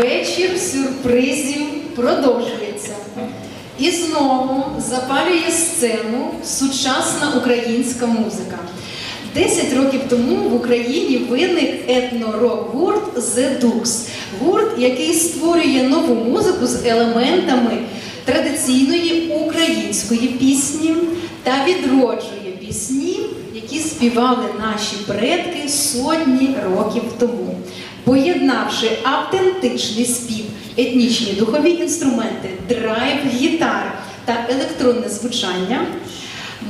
Вечір сюрпризів продовжується. І знову запалює сцену сучасна українська музика. Десять років тому в Україні виник етно-рок-гурт The Dux. Гурт, який створює нову музику з елементами традиційної української пісні та відроджує пісні, які співали наші предки сотні років тому, поєднавши автентичний спів, етнічні духові інструменти, драйв, гітар та електронне звучання.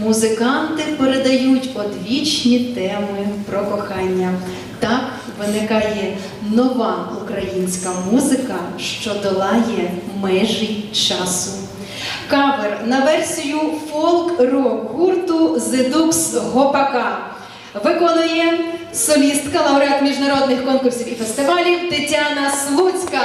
Музиканти передають одвічні теми про кохання. Так виникає нова українська музика, що долає межі часу. Кавер на версію фолк-рок гурту The Dux Гопака виконує солістка, лауреат міжнародних конкурсів і фестивалів Тетяна Слуцька.